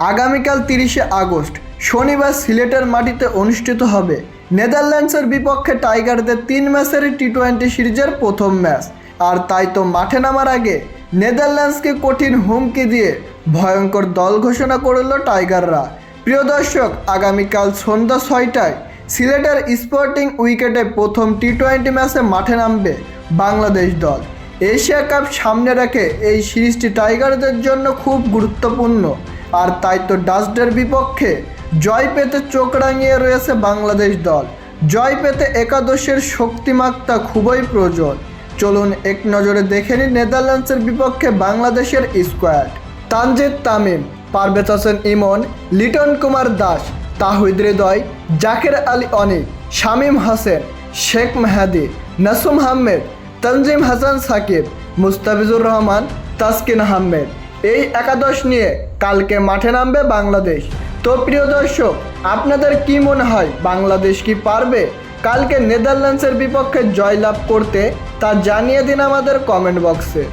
আগামীকাল তিরিশে আগস্ট শনিবার সিলেটের মাটিতে অনুষ্ঠিত হবে। নেদারল্যান্ডসের বিপক্ষে টাইগারদের তিন ম্যাচের টি টোয়েন্টি সিরিজের প্রথম ম্যাচ। আর তাই তো মাঠে নামার আগে নেদারল্যান্ডসকে কঠিন হুমকি দিয়ে ভয়ঙ্কর দল ঘোষণা করল টাইগাররা। প্রিয় দর্শক, আগামীকাল সন্ধ্যা ছয়টায় সিলেটের স্পোর্টিং উইকেটে প্রথম টি টোয়েন্টি ম্যাচে মাঠে নামবে বাংলাদেশ দল। এশিয়া কাপ সামনে রেখে এই সিরিজটি টাইগারদের জন্য খুব গুরুত্বপূর্ণ। আর তাই তো ডাস্টের বিপক্ষে জয় পেতে চোখ রাঙিয়ে রয়েছে বাংলাদেশ দল। জয় পেতে একাদশের শক্তিমাত্রা খুবই প্রয়োজন। চলুন এক নজরে দেখে নিন নেদারল্যান্ডসের বিপক্ষে বাংলাদেশের স্কোয়াড। তানজিদ তামিম, পারভেজ হোসেন ইমন, লিটন কুমার দাস, তাহিদ হৃদয়, জাকের আলী অনিক, শামীম হাসেন, শেখ মেহাদি, নাসুম আহমেদ তনজিম হাসান সাকিব, মুস্তাফিজুর রহমান, তাসকিন আহমেদ। এই একাদশ নিয়ে কালকে মাঠে নামবে বাংলাদেশ। তো প্রিয় দর্শক, আপনাদের কি মনে হয়, বাংলাদেশ কি পারবে? কালকে নেদারল্যান্ডসের বিপক্ষে জয়লাভ করতে তা জানিয়ে দিন আমাদের কমেন্ট বক্সে।